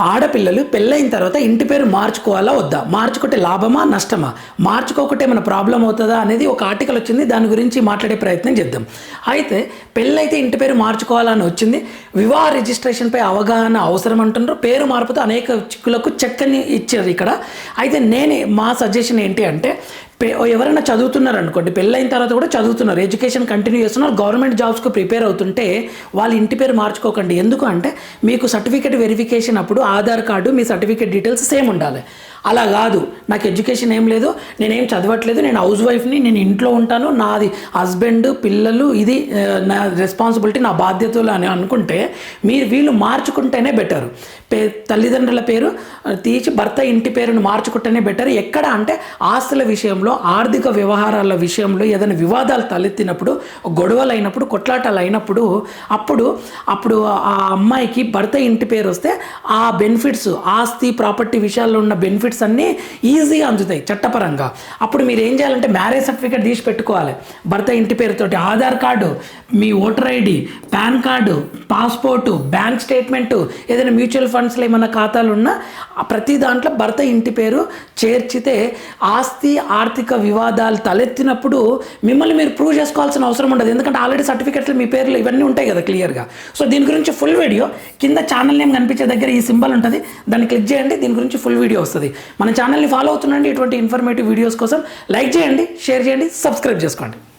ఆడపిల్లలు పెళ్ళైన తర్వాత ఇంటి పేరు మార్చుకోవాలా వద్దా? మార్చుకుంటే లాభమా నష్టమా? మార్చుకోకుంటే మన ప్రాబ్లం అవుతుందా అనేది ఒక ఆర్టికల్ వచ్చింది. దాని గురించి మాట్లాడే ప్రయత్నం చేద్దాం. అయితే పెళ్ళైతే ఇంటి పేరు మార్చుకోవాలని వచ్చింది. వివాహ రిజిస్ట్రేషన్పై అవగాహన అవసరం అంటున్నారు. పేరు మార్పుతో అనేక చిక్కులకు చెక్కని ఇచ్చారు ఇక్కడ. అయితే నేనే మా సజెషన్ ఏంటి అంటే ఎవరైనా చదువుతున్నారు అనుకోండి పెళ్ళైన తర్వాత కూడా చదువుతున్నారు ఎడ్యుకేషన్ కంటిన్యూ చేస్తున్నారు గవర్నమెంట్ జాబ్స్కి ప్రిపేర్ అవుతుంటే వాళ్ళ ఇంటి పేరు మార్చుకోకండి. ఎందుకు అంటే మీకు సర్టిఫికేట్ వెరిఫికేషన్ అప్పుడు ఆధార్ కార్డు మీ సర్టిఫికేట్ డీటెయిల్స్ సేమ్ ఉండాలి. అలా కాదు. నాకు ఎడ్యుకేషన్ ఏం లేదు నేనేం చదవట్లేదు నేను హౌస్ వైఫ్ని నేను ఇంట్లో ఉంటాను నాది హస్బెండ్ పిల్లలు ఇది నా రెస్పాన్సిబిలిటీ నా బాధ్యతలు అని అనుకుంటే మీరు వీళ్ళు మార్చుకుంటేనే బెటర్. పే తల్లిదండ్రుల పేరు తీసి భర్త ఇంటి పేరును మార్చుకుంటేనే బెటర్. ఎక్కడ అంటే ఆస్తుల విషయంలో ఆర్థిక వ్యవహారాల విషయంలో ఏదైనా వివాదాలు తలెత్తినప్పుడు గొడవలు అయినప్పుడు కొట్లాటాలు అయినప్పుడు అప్పుడు అప్పుడు ఆ అమ్మాయికి భర్త ఇంటి పేరు వస్తే ఆ బెనిఫిట్స్ ఆస్తి ప్రాపర్టీ విషయాల్లో ఉన్న బెనిఫిట్స్ అన్నీ ఈజీగా అందుతాయి చట్టపరంగా. అప్పుడు మీరు ఏం చేయాలంటే మ్యారేజ్ సర్టిఫికేట్ తీసి పెట్టుకోవాలి. భర్త ఇంటి పేరుతోటి ఆధార్ కార్డు మీ voter ID PAN card passport bank statement ఏదైనా మ్యూచువల్ ఫండ్స్లో ఏమైనా ఖాతాలు ఉన్నా ప్రతి దాంట్లో భర్త ఇంటి పేరు చేర్చితే ఆస్తి ఆర్థిక వివాదాలు తలెత్తినప్పుడు మిమ్మల్ని మీరు ప్రూవ్ చేసుకోవాల్సిన అవసరం ఉండదు. ఎందుకంటే ఆల్రెడీ సర్టిఫికెట్లు మీ పేర్లు ఇవన్నీ ఉంటాయి కదా క్లియర్గా. సో దీని గురించి ఫుల్ వీడియో. కింద ఛానల్ నేమ్ కనిపించే దగ్గర ఈ సింబల్ ఉంటుంది. దాన్ని క్లిక్ చేయండి దీని గురించి ఫుల్ వీడియో వస్తుంది. మన ఛానల్ని ఫాలో అవుతుండండి ఇటువంటి ఇన్ఫర్మేటివ్ వీడియోస్ కోసం. లైక్ చేయండి షేర్ చేయండి సబ్స్క్రైబ్ చేసుకోండి.